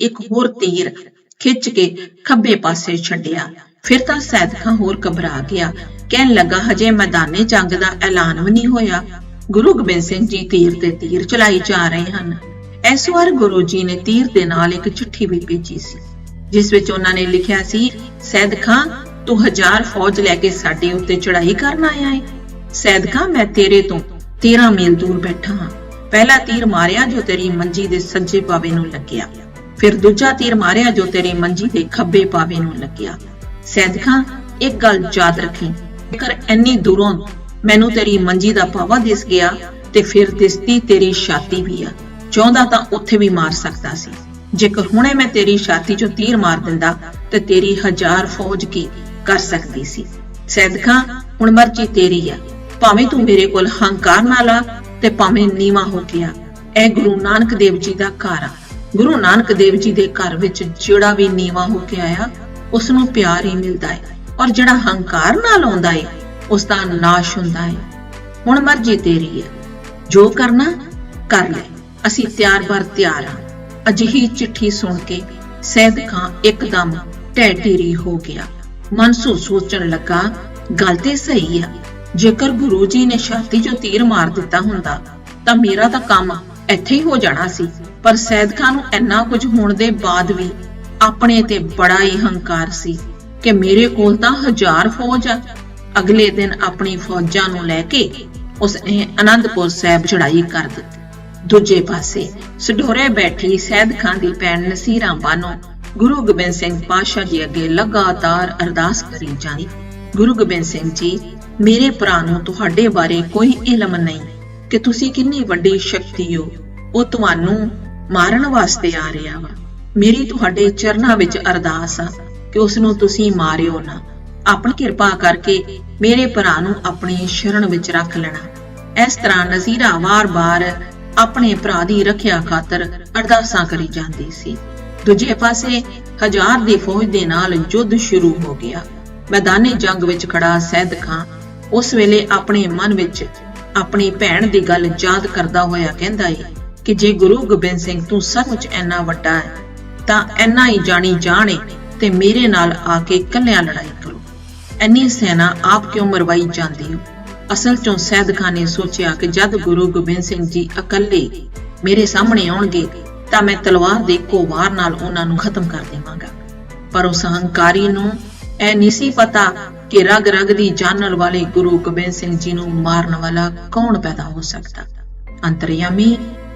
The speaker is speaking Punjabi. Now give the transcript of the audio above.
ਇੱਕ ਹੋਰ ਤੀਰ ਖਿੱਚ ਕੇ ਖੱਬੇ ਪਾਸੇ ਛੱਡਿਆ। ਫਿਰ ਤਾਂ ਸੈਦ ਖਾਂ ਹੋਰ ਘਬਰਾ ਗਿਆ। ਕਹਿਣ ਲੱਗਾ, ਹਜੇ ਮੈਦਾਨੇ ਜੰਗ ਦਾ ਐਲਾਨ ਵੀ ਨਹੀਂ ਹੋਇਆ। ਗੁਰੂ ਗੋਬਿੰਦ ਸਿੰਘ ਜੀ ਤੀਰ ਤੇ ਤੀਰ ਚਲਾਈ ਜਾ ਰਹੇ ਹਨ। ਇਸ ਵਾਰ ਗੁਰੂ ਜੀ ਨੇ ਤੀਰ ਦੇ ਨਾਲ ਇੱਕ ਚਿੱਠੀ ਵੀ ਭੇਜੀ ਸੀ, ਜਿਸ ਵਿੱਚ ਉਹਨਾਂ ਨੇ ਲਿਖਿਆ ਸੀ ਸੈਦ ਖਾਂ ਤੂੰ ਹਜ਼ਾਰ ਫੌਜ ਲੈ ਕੇ ਸਾਡੇ ਉੱਤੇ ਚੜ੍ਹਾਈ ਕਰਨ ਆਇਆ ਹੈ ਸੈਦ ਖਾਂ ਮੈਂ ਤੇਰੇ ਤੋਂ 13 ਮੀਲ ਦੂਰ ਬੈਠਾ ਹਾਂ। ਪਹਿਲਾ ਤੀਰ ਮਾਰਿਆ ਜੋ ਤੇਰੀ ਮੰਜੀ ਦੇ ਸੱਜੇ ਪਾਵੇ ਨੂੰ ਲੱਗਿਆ। ਫਿਰ ਦੂਜਾ ਤੀਰ ਮਾਰਿਆ ਜੋ ਤੇਰੀ ਮੰਜੀ ਦੇ ਖੱਬੇ ਪਾਵੇ ਨੂੰ ਲੱਗਿਆ। ਸੈਦਖਾਂ ਇੱਕ ਗੱਲ ਯਾਦ ਰੱਖੀ। ਜੇਕਰ ਇੰਨੀ ਦੂਰੋਂ ਮੈਨੂੰ ਤੇਰੀ ਮੰਜੀ ਦਾ ਪਾਵਾ ਦਿਸ ਗਿਆ, ਤੇ ਫਿਰ ਦਿਸਦੀ ਤੇਰੀ ਛਾਤੀ ਵੀ ਆ। ਚਾਹੁੰਦਾ ਤਾਂ ਉੱਥੇ ਵੀ ਮਾਰ ਸਕਦਾ ਸੀ। ਜੇਕਰ ਹੁਣੇ ਮੈਂ ਤੇਰੀ ਛਾਤੀ 'ਚੋਂ ਤੀਰ ਮਾਰ ਦਿੰਦਾ, ਤੇ ਤੇਰੀ ਹਜ਼ਾਰ ਫੌਜ ਕੀ ਕਰ ਸਕਦੀ ਸੀ। ਸੈਦਖਾਂ ਹੁਣ ਮਰਜ਼ੀ ਤੇਰੀ ਆ। ਭਾਵੇਂ ਤੂੰ ਮੇਰੇ ਕੋਲ ਹੰਕਾਰ ਨਾਲ ਆ, ਤੇ ਭਾਵੇਂ ਨੀਵਾ ਹੋ ਗਿਆ ਇਹ ਗੁਰੂ ਨਾਨਕ ਦੇਵ ਜੀ ਦਾ ਘਰ ਆ। ਗੁਰੂ ਨਾਨਕ ਦੇਵ ਜੀ ਦੇ ਘਰ ਵਿੱਚ ਜਿਹੜਾ ਵੀ ਨੀਵਾ ਹੋ ਕੇ ਆਇਆ ਉਸ ਨੂੰ ਪਿਆਰ ਹੀ ਮਿਲਦਾ ਹੈ ਔਰ ਜਿਹੜਾ ਹੰਕਾਰ ਨਾਲ ਆਉਂਦਾ ਹੈ ਉਸ ਦਾ ਨਾਸ਼ ਹੁੰਦਾ ਹੈ। ਹੁਣ ਮਰਜ਼ੀ ਤੇਰੀ ਹੈ। ਜੋ ਕਰਨਾ, ਕਰ ਲੈ। ਅਸੀਂ ਤਿਆਰ ਬਰ ਤਿਆਰ ਹਾਂ। ਅਜਿਹੀ ਚਿੱਠੀ ਸੁਣ ਕੇ ਸੈਦ ਖਾਂ ਇੱਕਦਮ ਢਹਿ ਹੋ ਗਿਆ। ਮਨਸੂ ਸੋਚਣ ਲੱਗਾ, ਗੱਲ ਤੇ ਸਹੀ ਆ। ਜੇਕਰ ਗੁਰੂ ਜੀ ਨੇ ਛਾਤੀ 'ਚੋਂ ਤੀਰ ਮਾਰ ਦਿੱਤਾ ਹੁੰਦਾ, ਤਾਂ ਮੇਰਾ ਤਾਂ ਕੰਮ ਇੱਥੇ ਹੀ ਹੋ ਜਾਣਾ ਸੀ। ਪਰ ਸੈਦ ਖਾਨ ਨੂੰ ਇੰਨਾ ਕੁਝ ਹੋਣ ਦੇ ਬਾਅਦ ਵੀ ਆਪਣੇ ਤੇ ਬੜਾ ਹੀ ਹੰਕਾਰ ਸੀ ਕਿ ਮੇਰੇ ਕੋਲ ਤਾਂ ਹਜ਼ਾਰ ਫੌਜ ਆ। ਅਗਲੇ ਦਿਨ ਆਪਣੀ ਫੌਜਾਂ ਨੂੰ ਲੈ ਕੇ ਉਸਨੇ ਅਨੰਦਪੁਰ ਸਾਹਿਬ ਚੜਾਈ ਕਰ ਦਿੱਤੀ। ਦੂਜੇ ਪਾਸੇ ਸਡੋਰੇ ਬੈਠੀ ਸੈਦ ਖਾਨ ਦੀ ਭੈਣ ਨਸੀਰਾਂ ਬਾਨੋ ਗੁਰੂ ਗੋਬਿੰਦ ਸਿੰਘ ਪਾਤਸ਼ਾਹ ਜੀ ਅੱਗੇ ਲਗਾਤਾਰ ਅਰਦਾਸ ਕਰੀ ਜਾਂਦੀ। ਗੁਰੂ ਗੋਬਿੰਦ ਸਿੰਘ ਜੀ, ਮੇਰੇ ਭਰਾ ਨੂੰ ਤੁਹਾਡੇ ਬਾਰੇ ਕੋਈ ਇਲਮ ਨਹੀਂ। ਕਿ ਤੁਸੀਂ ਕਿੰਨੀ ਵੱਡੀ ਸ਼ਕਤੀ ਹੋ, ਉਹ ਤੁਹਾਨੂੰ ਮਾਰਨ ਵਾਸਤੇ ਆ ਰਿਹਾ ਵਾ। ਮੇਰੀ ਤੁਹਾਡੇ ਚਰਨਾਂ ਵਿੱਚ ਅਰਦਾਸ ਆ ਕਿ ਉਸ ਨੂੰ ਤੁਸੀਂ ਮਾਰਿਓ ਨਾ। ਆਪਣੀ ਕਿਰਪਾ ਕਰਕੇ ਮੇਰੇ ਭਰਾ ਨੂੰ ਆਪਣੀ ਸ਼ਰਨ ਵਿੱਚ ਰੱਖ ਲੈਣਾ। ਇਸ ਤਰ੍ਹਾਂ ਨਜ਼ੀਰਾ ਵਾਰ-ਵਾਰ ਆਪਣੇ ਭਰਾ ਦੀ ਰੱਖਿਆ ਖਾਤਰ ਅਰਦਾਸਾਂ ਕਰੀ ਜਾਂਦੀ ਸੀ। ਦੂਜੇ ਪਾਸੇ ਹਜ਼ਾਰ ਦੀ ਫੌਜ ਦੇ ਨਾਲ ਯੁੱਧ ਸ਼ੁਰੂ ਹੋ ਗਿਆ। ਮੈਦਾਨੇ ਜੰਗ ਵਿੱਚ ਖੜਾ ਸੈਦ ਖਾਂ ਉਸ ਵੇਲੇ ਆਪਣੇ ਮਨ ਵਿੱਚ ਆਪਣੀ ਭੈਣ ਦੀ ਗੱਲ ਯਾਦ ਕਰਦਾ ਹੋਇਆ ਕਹਿੰਦਾ ਏ ਕਿ ਜੇ ਗੁਰੂ ਗੋਬਿੰਦ ਸਿੰਘ ਤੂੰ ਸੱਚਮੁੱਚ ਇੰਨਾ ਵੱਡਾ ਹੈ ਤਾਂ ਇੰਨਾ ਹੀ ਜਾਣੀ ਜਾਣੇ ਤੇ ਮੇਰੇ ਨਾਲ ਆ ਕੇ ਇਕੱਲਿਆਂ ਲੜਾਈ ਕਰੋ। ਇੰਨੀ ਸੈਨਾ ਆਪ ਕਿਉਂ ਮਰਵਾਈ ਜਾਂਦੀ ਹੋ ਅਸਲ ਚੋਂ ਸੈਦ ਖਾਨ ਨੇ ਸੋਚਿਆ ਕਿ ਜਦ ਗੁਰੂ ਗੋਬਿੰਦ ਸਿੰਘ ਜੀ ਇਕੱਲੇ ਮੇਰੇ ਸਾਹਮਣੇ ਆਉਣਗੇ, ਤਾਂ ਮੈਂ ਤਲਵਾਰ ਦੇ ਕੋਵਾਰ ਨਾਲ ਉਹਨਾਂ ਨੂੰ ਖਤਮ ਕਰ ਦੇਵਾਂਗਾ। ਪਰ ਉਸ ਹੰਕਾਰੀ ਨੂੰ ਇਹ ਨਹੀਂ ਸੀ ਪਤਾ ਕਿ ਰਗ ਰਗ ਦੀ ਜਾਣਨ ਵਾਲੇ ਗੁਰੂ ਗੋਬਿੰਦ ਸਿੰਘ ਜੀ ਨੂੰ ਮਾਰਨ ਵਾਲਾ ਕੌਣ ਪੈਦਾ ਹੋ ਸਕਦਾ? ਅੰਤਰਯਾਮੀ